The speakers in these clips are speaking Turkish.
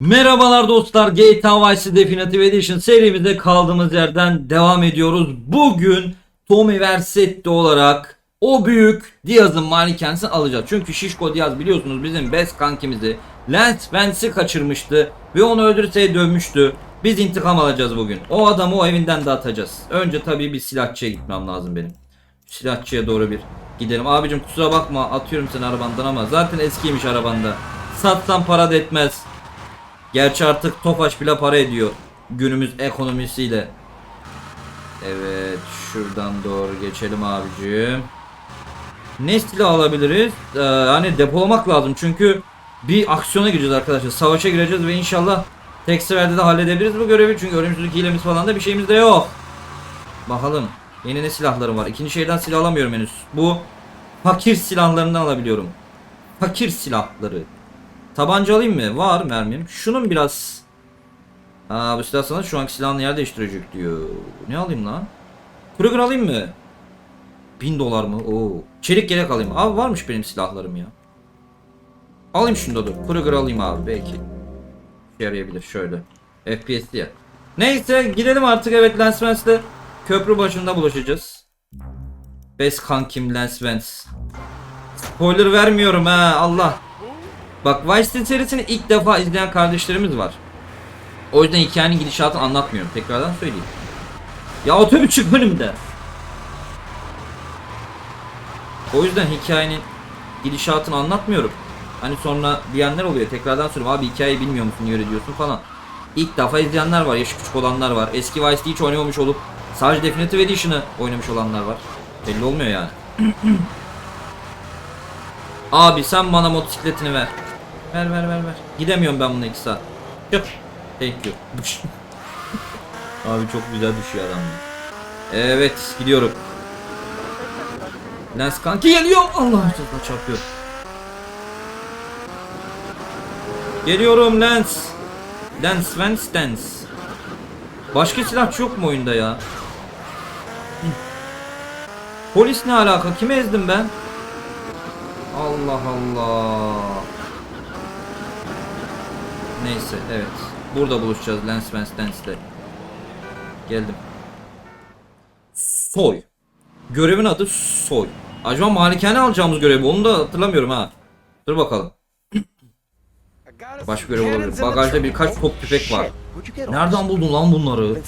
Merhabalar dostlar GTA Vice Definitive Edition serimize kaldığımız yerden devam ediyoruz. Bugün Tommy Versetti olarak o büyük Diaz'ın malikanesini alacağız. Çünkü Şişko Diaz biliyorsunuz bizim best kankimizi Lance Vance'i kaçırmıştı ve onu öldürse dövmüştü. Biz intikam alacağız bugün. O adamı o evinden de atacağız. Önce tabii bir silahçıya gitmem lazım benim. Silahçıya doğru bir gidelim. Abicim kusura bakma atıyorum seni arabandan ama zaten eskiymiş arabanda. Satsan para da etmez. Gerçi artık Tofaş bile para ediyor. Günümüz ekonomisiyle. Evet şuradan doğru geçelim abicim. Ne silah alabiliriz? Ee, hani depolamak lazım çünkü bir aksiyona gireceğiz arkadaşlar. Savaşa gireceğiz ve inşallah tek seferde de halledebiliriz bu görevi. Çünkü ölümsüzlük hilemiz falan da bir şeyimiz de yok. Bakalım. Yeni ne silahlarım var? İkinci şehirden silah alamıyorum henüz. Bu fakir silahlarından alabiliyorum. Fakir silahları. Tabanca alayım mı? Var mermim. Şunun biraz... Aa bu silah sana şu anki silahını yer değiştirecek diyor. Ne alayım lan? Kruger alayım mı? 1000 dolar mı? Oo. Çelik yelek alayım. Abi varmış benim silahlarım ya. Alayım şunu da dur. Kruger alayım abi belki. Yarayabilir şöyle. FPS diye. Neyse gidelim artık evet Vance'le köprü başında buluşacağız. Best kankim Lance Vance. Spoiler vermiyorum ha Allah. Bak Vice serisini ilk defa izleyen kardeşlerimiz var. O yüzden hikayenin gidişatını anlatmıyorum. Tekrardan söyleyeyim. Ya otobüs çık önümde. O yüzden hikayenin gidişatını anlatmıyorum. Hani sonra diyenler oluyor. Tekrardan söylüyorum. Abi hikayeyi bilmiyor musun? Niye öyle diyorsun falan. İlk defa izleyenler var. Yaşı küçük olanlar var. Eski Vice City hiç oynamamış olup sadece Definitive Edition'ı oynamış olanlar var. Belli olmuyor yani. Abi sen bana motosikletini ver. Ver ver ver ver. Gidemiyorum ben bunu 2 saat. Çık. Thank you. Abi çok güzel düşüyor adam. Evet gidiyorum. Lens kanki geliyor. Allah aşkına çarpıyor. Geliyorum Lens. Lens Vance Dance. Başka silahçı yok mu oyunda ya? Polis ne alaka? Kime ezdim ben? Allah Allah. Neyse evet. Burada buluşacağız Lance Vance Dance'de. Geldim. Soy. Görevin adı soy. Acaba malikane alacağımız görev? Onu da hatırlamıyorum ha. Dur bakalım. Başka görev olabilir. Bagajda birkaç top tüfek var. Nereden buldun lan bunları?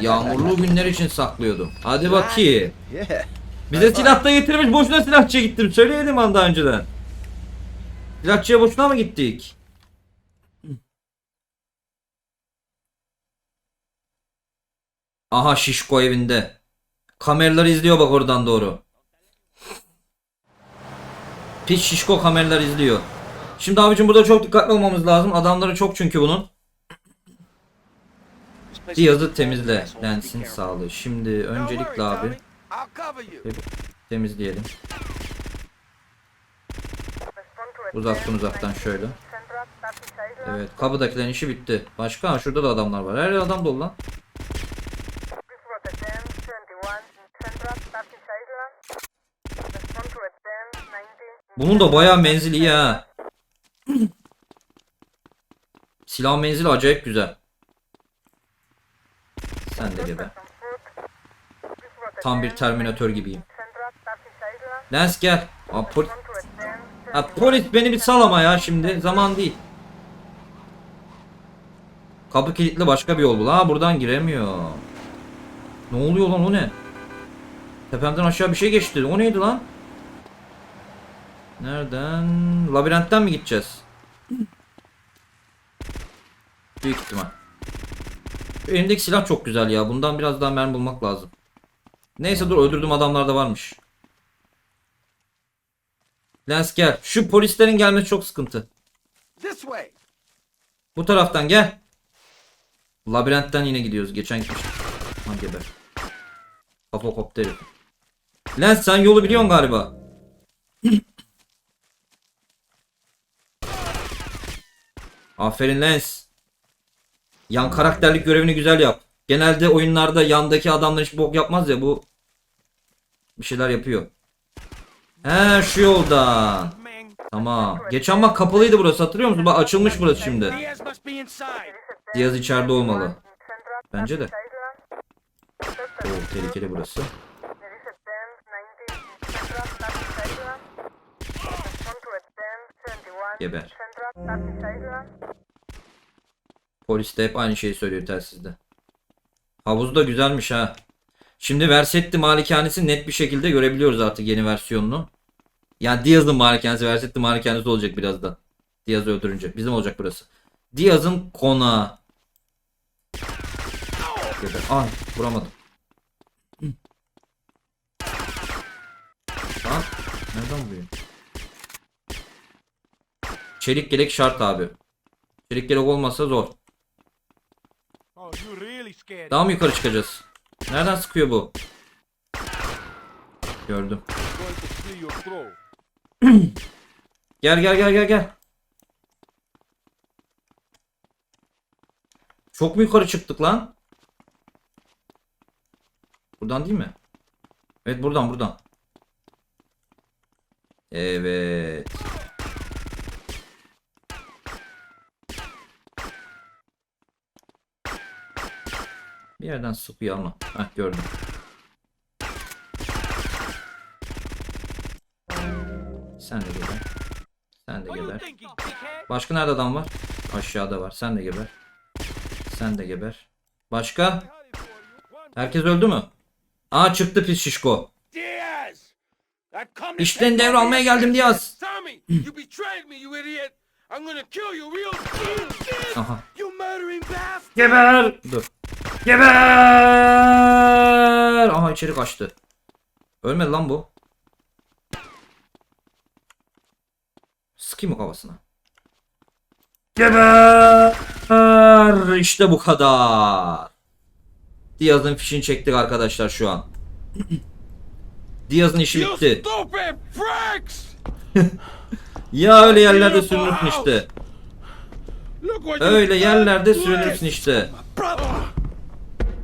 Yağmurlu günler için saklıyordum. Hadi bakayım. Bize silah da getirmiş. Boşuna silahçıya gittim. Söyleyelim an daha önceden. Silahçıya boşuna mı gittik? Aha şişko evinde. Kameralar izliyor bak oradan doğru. Piç şişko kameralar izliyor. Şimdi abicim burada çok dikkatli olmamız lazım. Adamları çok çünkü bunun. Cihazı temizle. Lensin sağlığı. Şimdi öncelikle abi temizleyelim. Uzaktan uzaktan şöyle. Evet kapıdakilerin işi bitti. Başka şurada da adamlar var. Her adam dolu lan. Bunun da bayağı menzili iyi ha. Silah menzili acayip güzel. Sen de gebe. Tam bir terminatör gibiyim. Lens gel. Aa, pol- ha, polis beni bir salama ya şimdi. Zaman değil. Kapı kilitli başka bir yol bul. Ha buradan giremiyor. Ne oluyor lan o ne? Tepemden aşağı bir şey geçti. O neydi lan? Nereden? Labirentten mi gideceğiz? Büyük ihtimal. Elimdeki silah çok güzel ya. Bundan biraz daha mermi bulmak lazım. Neyse dur öldürdüğüm adamlar da varmış. Lens gel. Şu polislerin gelmesi çok sıkıntı. Bu taraftan gel. Labirentten yine gidiyoruz. Geçen gitmiştik. Lan geber. Kafa. Lens sen yolu biliyorsun galiba. Aferin Lens. Yan karakterlik görevini güzel yap. Genelde oyunlarda yandaki adamlar hiç bok yapmaz ya bu bir şeyler yapıyor. He şu yoldan. Tamam. Geçen bak kapalıydı burası hatırlıyor musun? Bak açılmış burası şimdi. Diaz içeride olmalı. Bence de. Oo, tehlikeli burası. Geber. Polis de hep aynı şeyi söylüyor telsizde. Havuz da güzelmiş ha. Şimdi Versetti malikanesi net bir şekilde görebiliyoruz artık yeni versiyonunu. Yani Diaz'ın malikanesi, Versetti malikanesi olacak birazdan. Diaz'ı öldürünce. Bizim olacak burası. Diaz'ın konağı. Geber. Ay vuramadım. Hı. Lan nereden vuruyor? Çelik gerek şart abi. Çelik gerek olmazsa zor. Oh. Daha mı yukarı çıkacağız? Nereden sıkıyor bu? Gördüm. Gel gel gel gel gel. Çok mu yukarı çıktık lan? Buradan değil mi? Evet buradan buradan. Evet. Bir yerden sıkıyor ama. Heh gördüm. Sen de geber. Sen de geber. Başka nerede adam var? Aşağıda var. Sen de geber. Sen de geber. Başka? Herkes öldü mü? Aa çıktı pis şişko. İşten devralmaya geldim Diaz. Aha. Geber! Dur. Geber! Aha içeri kaçtı. Ölmedi lan bu. Sıkayım mı kafasına? Geber! İşte bu kadar. Diaz'ın fişini çektik arkadaşlar şu an. Diaz'ın işi bitti. Ya öyle yerlerde sürünürsün işte. Öyle yerlerde sürünürsün işte.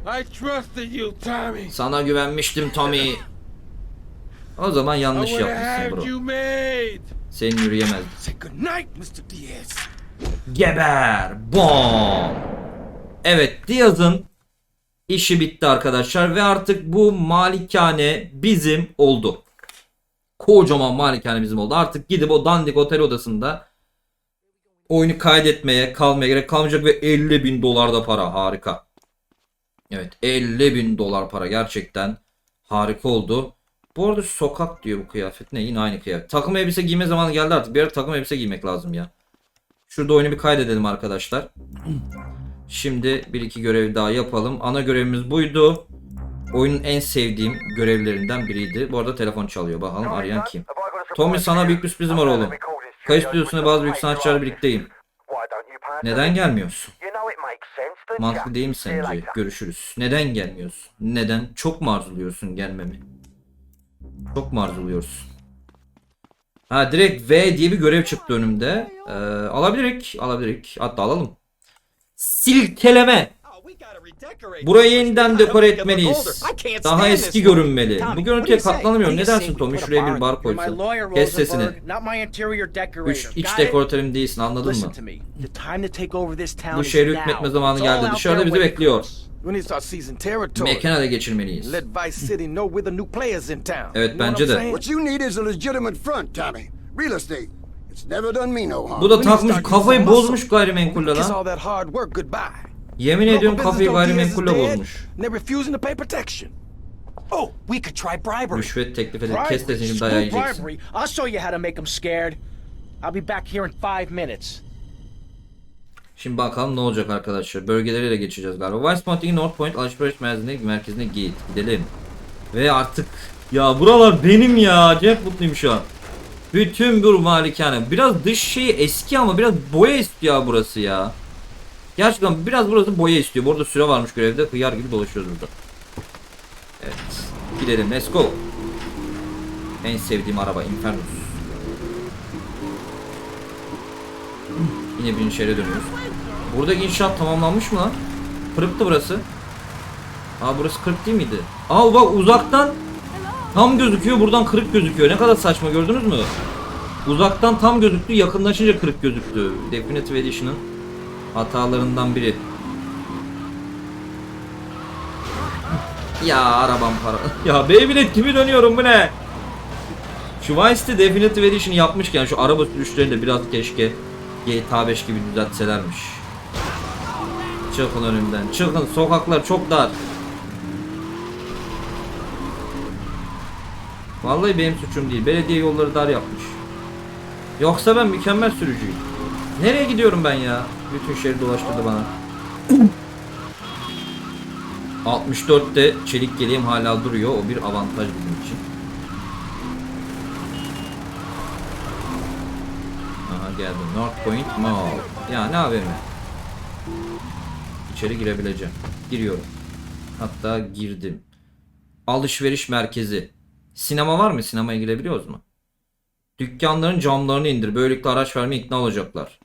I trusted you, Tommy. Sana güvenmiştim Tommy. O zaman yanlış yapmışsın bro. Mr. Diaz. Geber. Bom. Evet Diaz'ın işi bitti arkadaşlar ve artık bu malikane bizim oldu. Kocaman malikane bizim oldu. Artık gidip o dandik otel odasında oyunu kaydetmeye kalmaya gerek kalmayacak ve 50 bin dolar da para. Harika. Evet 50 bin dolar para gerçekten harika oldu. Bu arada sokak diyor bu kıyafet. Ne yine aynı kıyafet. Takım elbise giyme zamanı geldi artık. Bir ara takım elbise giymek lazım ya. Şurada oyunu bir kaydedelim arkadaşlar. Şimdi bir iki görev daha yapalım. Ana görevimiz buydu. Oyunun en sevdiğim görevlerinden biriydi. Bu arada telefon çalıyor. Bakalım arayan kim? Tommy sana büyük bir sürprizim var oğlum. Kayıt stüdyosunda bazı büyük sanatçılarla birlikteyim. Neden gelmiyorsun? Mantıklı değil mi sence? Görüşürüz. Neden gelmiyorsun? Neden? Çok mu arzuluyorsun gelmemi? Çok mu arzuluyorsun? Ha direkt V diye bir görev çıktı önümde. Ee, alabilirik. Alabilirik. Hatta alalım. Silkeleme. Burayı yeniden dekore etmeliyiz. Daha eski görünmeli. Bu görüntüye katlanamıyorum. Ne dersin Tommy? Şuraya bir bar koysun. Kes sesini. Üç iç dekoratörüm değilsin anladın mı? Bu şehri hükmetme zamanı geldi. Dışarıda bizi bekliyor. Mekana da geçirmeliyiz. Evet, bence de. Bu da takmış kafayı bozmuş gayrimenkulle lan. Yemin ediyorum kafayı gayrimenkulle bozmuş. and They're refusing to pay protection. Oh, we could try bribery. Rüşvet teklif edip kes sesini şimdi dayağı yiyeceksin. I'll show you how to make them scared. I'll be back here in five minutes. Şimdi bakalım ne olacak arkadaşlar. Bölgeleriyle geçeceğiz galiba. West Point'taki North Point alışveriş merkezine, merkezine git. Gidelim. Ve artık ya buralar benim ya. Acayip mutluyum şu an. Bütün bir malikane. Biraz dış şeyi eski ama biraz boya ya burası ya. Gerçekten biraz burası boya istiyor. Bu arada süre varmış görevde. Hıyar gibi dolaşıyoruz burada. Evet. Gidelim. Let's go. En sevdiğim araba Infernus. Yine birinci şehre dönüyoruz. Buradaki inşaat tamamlanmış mı lan? Kırıktı burası. Aa burası kırık değil miydi? Aa bak uzaktan tam gözüküyor buradan kırık gözüküyor. Ne kadar saçma gördünüz mü? Uzaktan tam gözüktü, yakınlaşınca kırık gözüktü. Definitive Edition'ın hatalarından biri. Ya arabam para. ya Beyblade gibi dönüyorum bu ne? Şu Vice City Definitive Edition yapmışken şu araba sürüşlerini de biraz keşke GTA 5 gibi düzeltselermiş. Çıkın önümden. Çıkın. Sokaklar çok dar. Vallahi benim suçum değil. Belediye yolları dar yapmış. Yoksa ben mükemmel sürücüyüm. Nereye gidiyorum ben ya? Bütün şehri dolaştırdı bana. 64'te çelik geleğim hala duruyor. O bir avantaj bizim için. Aha geldim. North Point Mall. Ya ne AVM? İçeri girebileceğim. Giriyorum. Hatta girdim. Alışveriş merkezi. Sinema var mı? Sinemaya girebiliyoruz mu? Dükkanların camlarını indir. Böylelikle araç vermeye ikna olacaklar.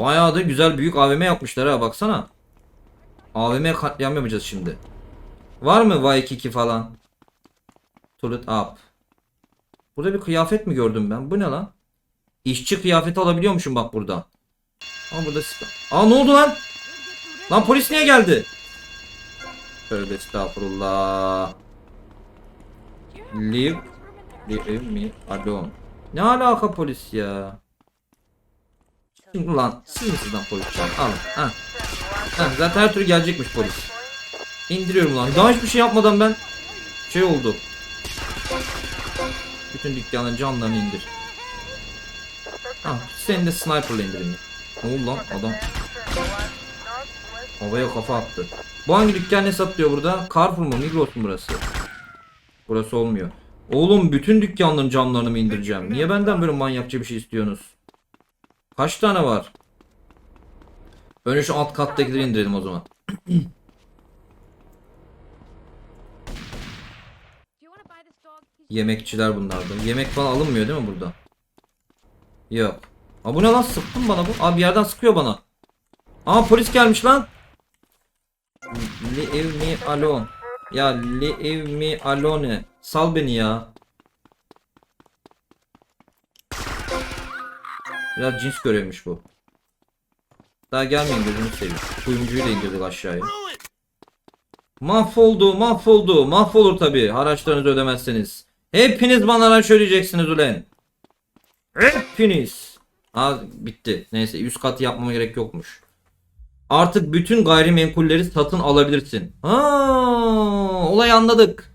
Bayağı da güzel büyük AVM yapmışlar ha baksana. AVM katliam yapacağız şimdi. Var mı Waikiki falan? Toilet up. Burada bir kıyafet mi gördüm ben? Bu ne lan? İşçi kıyafeti alabiliyormuşum bak burada. Ama burada Aa ne oldu lan? Lan polis niye geldi? Tövbe estağfurullah. Leave, leave me alone. Ne alaka polis ya? Şimdi lan siz lan polis? Alın. Ha. Ha, zaten her türlü gelecekmiş polis. İndiriyorum lan. Daha hiçbir şey yapmadan ben şey oldu. Bütün dükkanın camlarını indir. Ha, seni de sniperla indireyim. Ne oldu lan adam? Havaya kafa attı. Bu hangi dükkan ne satıyor burada? Carrefour mu? Migros mu burası? Burası olmuyor. Oğlum bütün dükkanların camlarını mı indireceğim? Niye benden böyle manyakça bir şey istiyorsunuz? Kaç tane var? Önce şu alt kattakileri indirelim o zaman. Yemekçiler bunlardı. Yemek falan alınmıyor değil mi burada? Yok. Aa bu ne lan sıktın bana bu? Abi yerden sıkıyor bana. Aa polis gelmiş lan. Leave me alone. Ya leave me alone. Sal beni ya. Biraz cins görevmiş bu. Daha gelmeyin gözünü seveyim. Kuyumcuyu da indirdik aşağıya. Mahvoldu, mahvoldu. Mahvolur tabi. Haraçlarınızı ödemezseniz. Hepiniz bana haraç ödeyeceksiniz ulan. Hepiniz. Aa bitti. Neyse üst katı yapmama gerek yokmuş. Artık bütün gayrimenkulleri satın alabilirsin. Ha, olayı anladık.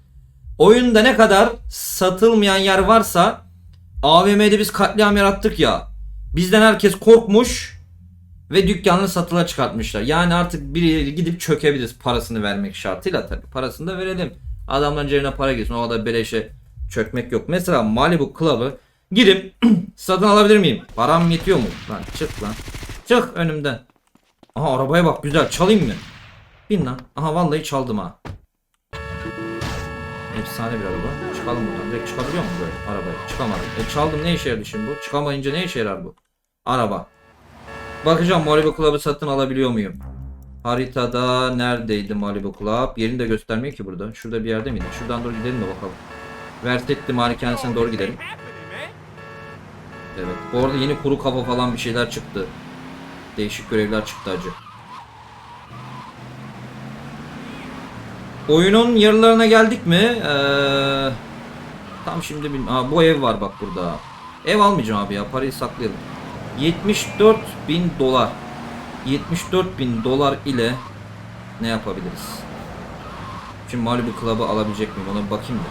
Oyunda ne kadar satılmayan yer varsa AVM'de biz katliam yarattık ya. Bizden herkes korkmuş ve dükkanını satıla çıkartmışlar. Yani artık biri gidip çökebiliriz parasını vermek şartıyla tabii. Parasını da verelim. Adamların cebine para girsin. O kadar beleşe çökmek yok. Mesela Malibu Club'ı gidip satın alabilir miyim? Param yetiyor mu? Lan çık lan. Çık önümden. Aha arabaya bak güzel. Çalayım mı? Bin lan. Aha vallahi çaldım ha. Efsane bir araba. Çıkalım buradan. Direkt çıkabiliyor mu böyle arabaya? Çıkamadım. E çaldım ne işe yaradı şimdi bu? Çıkamayınca ne işe yarar bu? Araba. Bakacağım Malibu Club'ı satın alabiliyor muyum? Haritada neredeydi Malibu Club? Yerini de göstermiyor ki burada. Şurada bir yerde miydi? Şuradan doğru gidelim de bakalım. Versetli malikanesine doğru gidelim. Evet. Bu arada yeni kuru kafa falan bir şeyler çıktı. Değişik görevler çıktı acı. Oyunun yarılarına geldik mi? Ee, tam şimdi bilmiyorum. Bu ev var bak burada. Ev almayacağım abi ya. Parayı saklayalım. 74 bin dolar. 74 bin dolar ile ne yapabiliriz? Şimdi Malibu Club'ı alabilecek miyim? Ona bir bakayım da.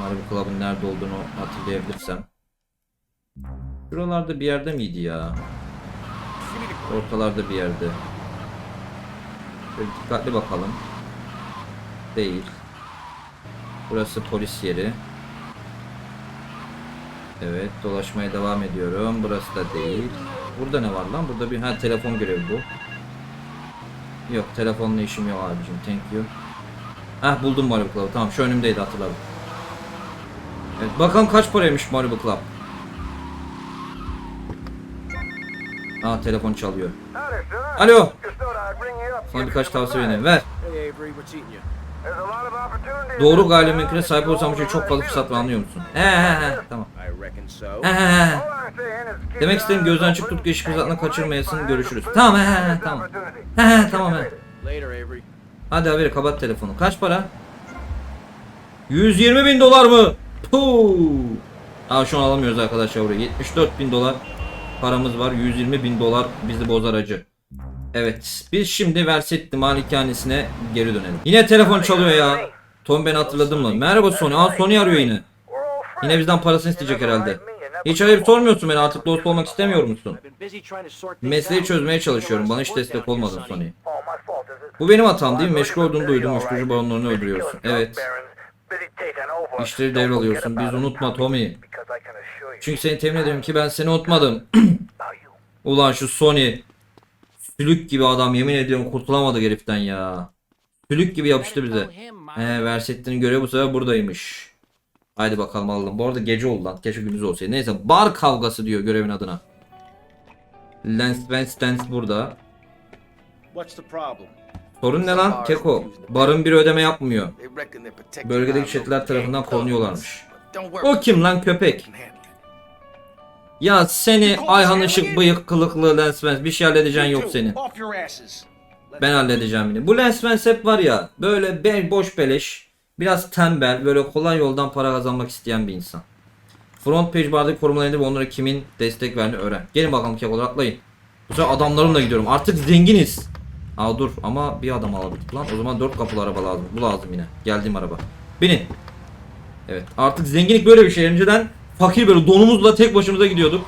Malibu Club'ın nerede olduğunu hatırlayabilirsem. Şuralarda bir yerde miydi ya? Ortalarda bir yerde. Şöyle dikkatli bakalım. Değil. Burası polis yeri. Evet dolaşmaya devam ediyorum. Burası da değil. Burada ne var lan? Burada bir ha telefon görevi bu. Yok telefonla işim yok abicim. Thank you. Heh buldum Malibu Club'ı. Tamam şu önümdeydi hatırladım. Evet bakalım kaç paraymış Malibu Club. Aa telefon çalıyor. Alo. Sana birkaç tavsiye vereyim. Ver. Doğru gayrimünkine sahip bu şey çok fazla fırsat var anlıyor musun? He he he tamam. He he he. Demek istedim gözden çık tut iş fırsatını kaçırmayasın görüşürüz. Tamam he he he tamam. He he tamam he. Hadi haberi kapat telefonu. Kaç para? 120 bin dolar mı? Puh. Aa şu an alamıyoruz arkadaşlar buraya. 74 bin dolar paramız var. 120 bin dolar bizi bozar acı. Evet. Biz şimdi Versetti malikanesine geri dönelim. Yine telefon çalıyor ya. Tom beni hatırladın mı? Merhaba Sony. Aa Sony arıyor yine. Yine bizden parasını isteyecek herhalde. Hiç hayır sormuyorsun beni artık dost olmak istemiyor musun? Mesleği çözmeye çalışıyorum. Bana hiç destek olmadın Sony. Bu benim hatam değil mi? Meşgul olduğunu duydum. Uyuşturucu baronlarını öldürüyorsun. Evet. İşleri devralıyorsun. Biz unutma Tommy. Çünkü seni temin ediyorum ki ben seni unutmadım. Ulan şu Sony. Sülük gibi adam yemin ediyorum kurtulamadı heriften ya. Sülük gibi yapıştı bize. He Versetti'nin görevi bu sefer buradaymış. Haydi bakalım alalım. Bu arada gece oldu lan. Keşke gündüz olsaydı. Neyse bar kavgası diyor görevin adına. Lance Van Stans burada. Sorun ne lan Keko? Barın bir ödeme yapmıyor. Bölgedeki çeteler tarafından korunuyorlarmış. O kim lan köpek? Ya seni Ayhan Işık bıyık kılıklı Vance bir şey halledeceğin yok senin. Ben halledeceğim yine. Bu Vance hep var ya böyle boş beleş biraz tembel böyle kolay yoldan para kazanmak isteyen bir insan. Front page bardaki korumalarını ve onlara kimin destek verdiğini öğren. Gelin bakalım kekolar atlayın. Bu sefer adamlarımla gidiyorum. Artık zenginiz. Aa dur ama bir adam alabildik lan. O zaman dört kapılı araba lazım. Bu lazım yine. Geldiğim araba. Binin. Evet artık zenginlik böyle bir şey. Önceden fakir böyle donumuzla tek başımıza gidiyorduk.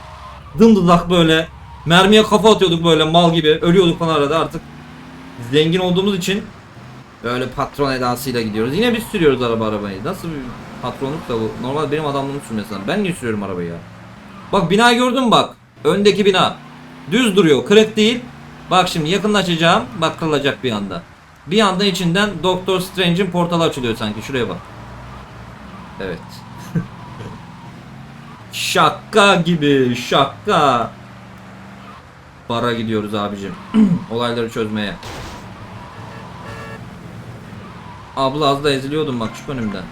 Dımdızlak böyle. Mermiye kafa atıyorduk böyle mal gibi. Ölüyorduk falan arada artık. Zengin olduğumuz için böyle patron edasıyla gidiyoruz. Yine biz sürüyoruz araba arabayı. Nasıl bir patronluk da bu? Normal benim adamlığımı sürmesi lazım. Ben niye sürüyorum arabayı ya? Bak bina gördün bak. Öndeki bina. Düz duruyor. Kırık değil. Bak şimdi yakınlaşacağım. Bak kırılacak bir anda. Bir anda içinden Doctor Strange'in portalı açılıyor sanki. Şuraya bak. Evet. şaka gibi. Şaka. Bara gidiyoruz abicim. Olayları çözmeye. Abla az da eziliyordum bak çık önümden.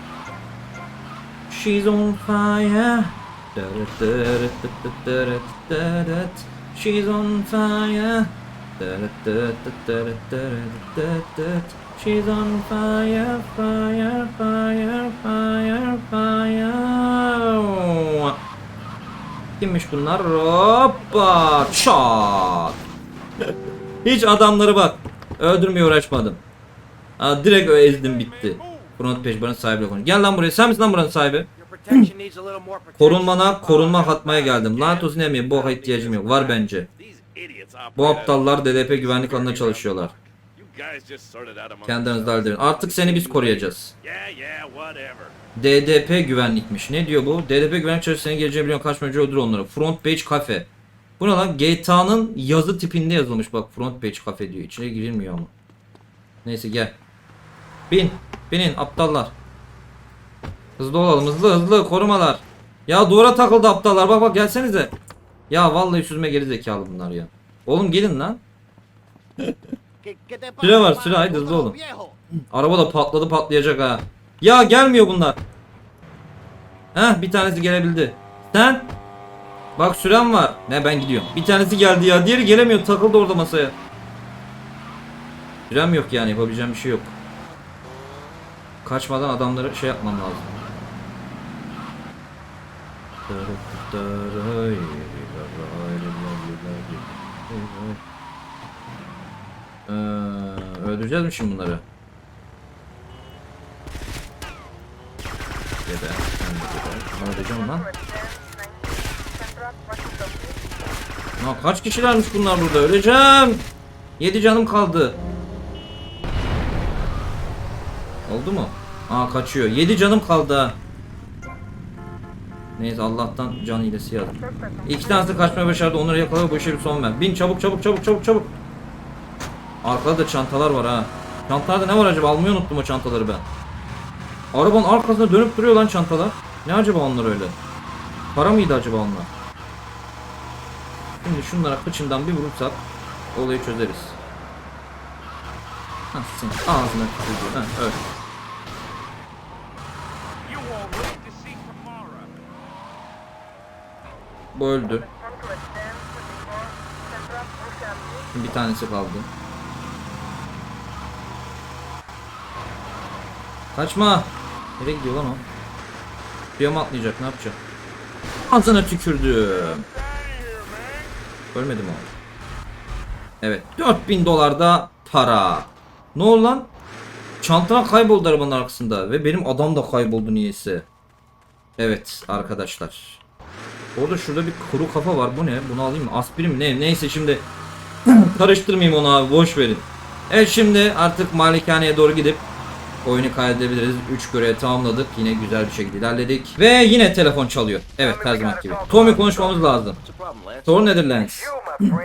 She's on fire. She's on fire. She's on fire, fire, fire, fire, fire. Kimmiş bunlar? Hoppa! Çat! Hiç adamları bak. Öldürmeye uğraşmadım. Aa, direkt ezdim bitti. Front page barın sahibi konu. Gel lan buraya. Sen misin lan buranın sahibi? Korunmana korunma katmaya geldim. Lanet olsun eminim. Bu ihtiyacım yok. Var bence. Bu aptallar DDP güvenlik alanında çalışıyorlar. Kendi aranızda halledin. Artık seni biz koruyacağız. DDP güvenlikmiş. Ne diyor bu? DDP güvenlik çalışıyor senin geleceğini biliyorum kaçma önce öldür onları. Front page cafe. Bu ne lan? GTA'nın yazı tipinde yazılmış bak front page cafe diyor. İçine girilmiyor ama. Neyse gel. Bin. Binin aptallar. Hızlı olalım hızlı hızlı korumalar. Ya duvara takıldı aptallar bak bak gelsenize. Ya vallahi süzme geri zekalı bunlar ya. Oğlum gelin lan. Süre var süre haydi hızlı olun. Araba da patladı patlayacak ha. Ya gelmiyor bunlar. Heh bir tanesi gelebildi. Sen? Bak süren var. Ne ben gidiyorum. Bir tanesi geldi ya. Diğeri gelemiyor. Takıldı orada masaya. Sürem yok yani. Yapabileceğim bir şey yok. Kaçmadan adamları şey yapmam lazım. Ee, öldüreceğiz mi şimdi bunları? Geber. Ne öldüreceğim lan? Ya kaç kişilermiş bunlar burada? Öleceğim. 7 canım kaldı. Oldu mu? Aa kaçıyor. 7 canım kaldı. Neyse Allah'tan can hilesi yazdım. İki tanesi kaçmaya başardı. Onları yakala bu işe bir son ver. Bin çabuk çabuk çabuk çabuk çabuk. Arkada da çantalar var ha. Çantalarda ne var acaba? Almayı unuttum o çantaları ben. Arabanın arkasında dönüp duruyor lan çantalar. Ne acaba onlar öyle? Para mıydı acaba onlar? Şimdi şunlara kıçından bir vurursak olayı çözeriz. Ha ağzına tükürdü. Ha evet. Bu öldü. Bir tanesi kaldı. Kaçma. Nereye gidiyor lan o? Suya mı atlayacak ne yapacak? Ağzına tükürdüm. Ölmedi mi o? Evet 4000 dolar da para. Ne oldu lan? Çantam kayboldu arabanın arkasında ve benim adam da kayboldu niyeyse. Evet arkadaşlar. Orada şurada bir kuru kafa var. Bu ne? Bunu alayım mı? Aspirin mi? Ne? Neyse şimdi karıştırmayayım onu abi. Boş verin. Evet şimdi artık malikaneye doğru gidip oyunu kaydedebiliriz. 3 görev tamamladık. Yine güzel bir şekilde ilerledik. Ve yine telefon çalıyor. Evet her zaman gibi. Tommy konuşmamız lazım. Sorun nedir Lance?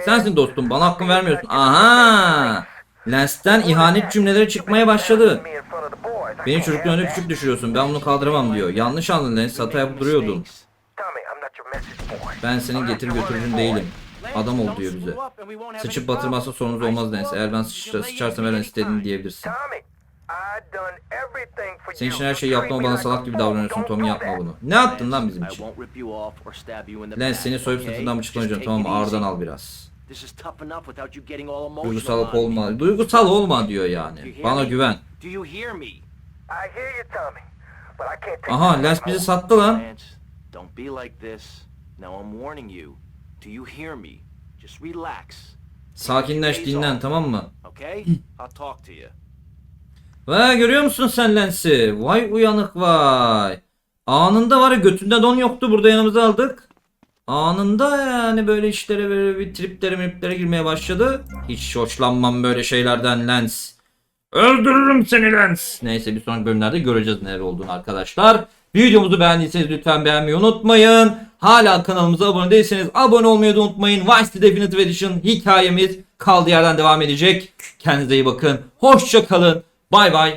Sensin dostum. Bana hakkın vermiyorsun. Aha! Lance'den ihanet cümleleri çıkmaya başladı. Beni çocukluğun önünde küçük düşürüyorsun. Ben bunu kaldıramam diyor. Yanlış anladın Lance. Hata yapıp duruyordun. Ben senin getir götürücün değilim. Adam ol diyor bize. Sıçıp batırmazsa sorunuz olmaz Lance. Eğer ben sıçra, sıçarsam her istediğini diyebilirsin. Senin için her şeyi yaptım ama bana salak gibi davranıyorsun Tommy yapma bunu. Ne yaptın lan bizim için? Lance seni soyup sırtından bıçaklanacağım tamam mı? Ağırdan al biraz. Duygusal olma. Duygusal olma diyor yani. Bana güven. Aha Lance bizi sattı lan. Be like this. Now I'm warning you. Do you hear me? Just relax. Sakinleş dinlen tamam mı? Okay? I'll talk to you. Vay görüyor musun sen Lance'i? Vay uyanık vay. Anında var ya götünde don yoktu burada yanımıza aldık. Anında yani böyle işlere böyle bir triplere miplere girmeye başladı. Hiç hoşlanmam böyle şeylerden Lance. Öldürürüm seni Lance. Neyse bir sonraki bölümlerde göreceğiz neler olduğunu arkadaşlar. Videomuzu beğendiyseniz lütfen beğenmeyi unutmayın. Hala kanalımıza abone değilseniz abone olmayı da unutmayın. Vice Definitive Edition hikayemiz kaldığı yerden devam edecek. Kendinize iyi bakın. Hoşça kalın. Bay bay.